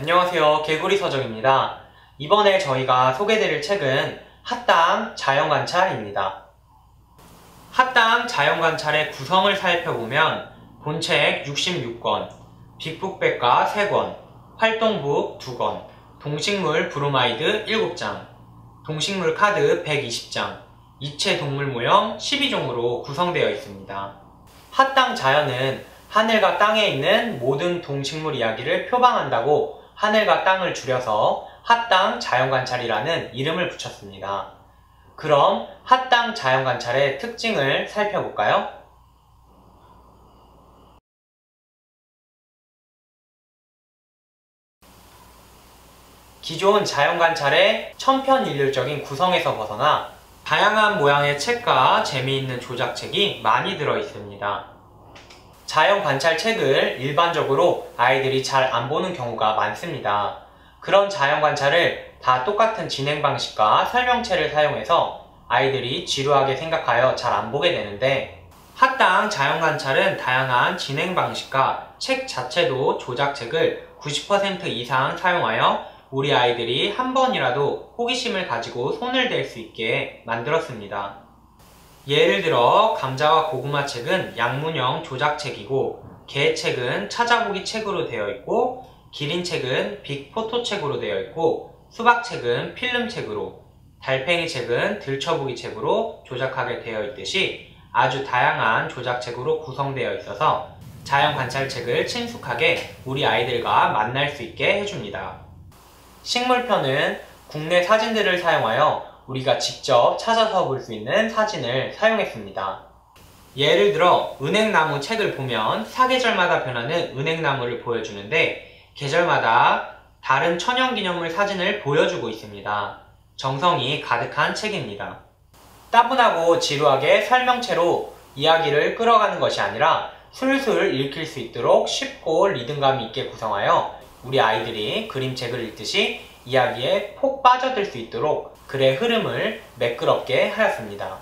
안녕하세요. 개구리 서정입니다. 이번에 저희가 소개드릴 책은 핫담 자연관찰입니다. 핫담 자연관찰의 구성을 살펴보면 본책 66권, 빅북백과 3권, 활동북 2권, 동식물 브로마이드 7장, 동식물 카드 120장, 이체 동물 모형 12종으로 구성되어 있습니다. 핫땅 자연은 하늘과 땅에 있는 모든 동식물 이야기를 표방한다고 하늘과 땅을 줄여서 핫땅 자연관찰이라는 이름을 붙였습니다. 그럼 핫땅 자연관찰의 특징을 살펴볼까요? 기존 자연관찰의 천편일률적인 구성에서 벗어나 다양한 모양의 책과 재미있는 조작책이 많이 들어 있습니다. 자연 관찰 책을 일반적으로 아이들이 잘 안 보는 경우가 많습니다. 그런 자연 관찰을 다 똑같은 진행 방식과 설명체를 사용해서 아이들이 지루하게 생각하여 잘 안 보게 되는데 학당 자연 관찰은 다양한 진행 방식과 책 자체도 조작책을 90% 이상 사용하여 우리 아이들이 한 번이라도 호기심을 가지고 손을 댈 수 있게 만들었습니다. 예를 들어 감자와 고구마 책은 양문형 조작책이고 개책은 찾아보기 책으로 되어 있고 기린 책은 빅포토 책으로 되어 있고 수박 책은 필름 책으로 달팽이 책은 들춰보기 책으로 조작하게 되어 있듯이 아주 다양한 조작책으로 구성되어 있어서 자연 관찰책을 친숙하게 우리 아이들과 만날 수 있게 해줍니다. 식물편은 국내 사진들을 사용하여 우리가 직접 찾아서 볼 수 있는 사진을 사용했습니다. 예를 들어 은행나무 책을 보면 사계절마다 변하는 은행나무를 보여주는데 계절마다 다른 천연기념물 사진을 보여주고 있습니다. 정성이 가득한 책입니다. 따분하고 지루하게 설명체로 이야기를 끌어가는 것이 아니라 술술 읽힐 수 있도록 쉽고 리듬감 있게 구성하여 우리 아이들이 그림책을 읽듯이 이야기에 폭 빠져들 수 있도록 글의 흐름을 매끄럽게 하였습니다.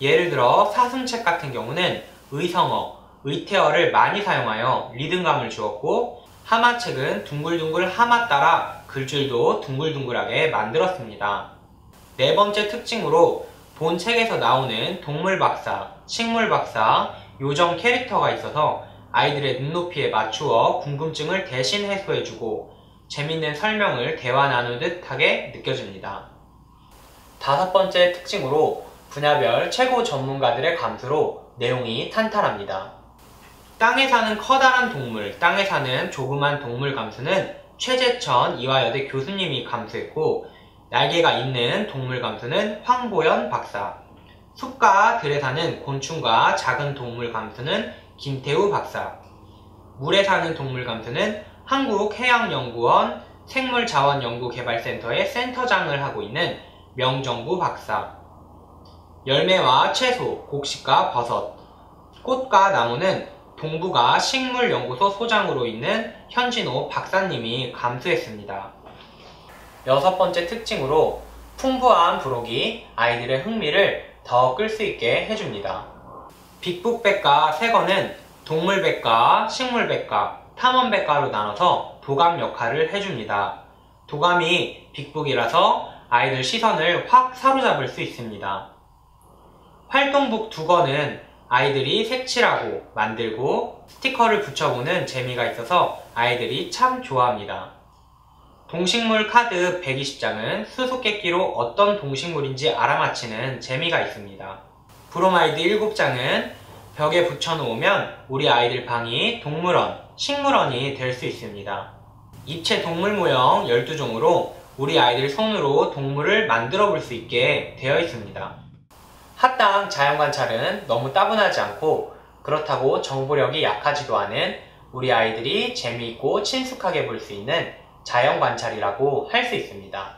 예를 들어 사슴책 같은 경우는 의성어, 의태어를 많이 사용하여 리듬감을 주었고 하마책은 둥글둥글 하마 따라 글줄도 둥글둥글하게 만들었습니다. 네 번째 특징으로 본 책에서 나오는 동물 박사, 식물 박사, 요정 캐릭터가 있어서 아이들의 눈높이에 맞추어 궁금증을 대신 해소해주고 재밌는 설명을 대화 나누듯 하게 느껴집니다. 다섯 번째 특징으로 분야별 최고 전문가들의 감수로 내용이 탄탄합니다. 땅에 사는 커다란 동물, 땅에 사는 조그만 동물 감수는 최재천 이화여대 교수님이 감수했고 날개가 있는 동물 감수는 황보연 박사 숲과 들에 사는 곤충과 작은 동물 감수는 김태우 박사 물에 사는 동물 감수는 한국해양연구원 생물자원연구개발센터의 센터장을 하고 있는 명정구 박사 열매와 채소, 곡식과 버섯, 꽃과 나무는 동부가 식물연구소 소장으로 있는 현진호 박사님이 감수했습니다. 여섯 번째 특징으로 풍부한 부록이 아이들의 흥미를 더 끌 수 있게 해줍니다. 빅북백과 새거는 동물백과 식물백과 탐험백과로 나눠서 도감 역할을 해줍니다. 도감이 빅북이라서 아이들 시선을 확 사로잡을 수 있습니다. 활동북 두 권은 아이들이 색칠하고 만들고 스티커를 붙여보는 재미가 있어서 아이들이 참 좋아합니다. 동식물 카드 120장은 수수께끼로 어떤 동식물인지 알아맞히는 재미가 있습니다. 브로마이드 7장은 벽에 붙여놓으면 우리 아이들 방이 동물원, 식물원이 될 수 있습니다. 입체 동물 모형 12종으로 우리 아이들 손으로 동물을 만들어 볼 수 있게 되어 있습니다. 핫당 자연관찰은 너무 따분하지 않고 그렇다고 정보력이 약하지도 않은 우리 아이들이 재미있고 친숙하게 볼 수 있는 자연관찰이라고 할 수 있습니다.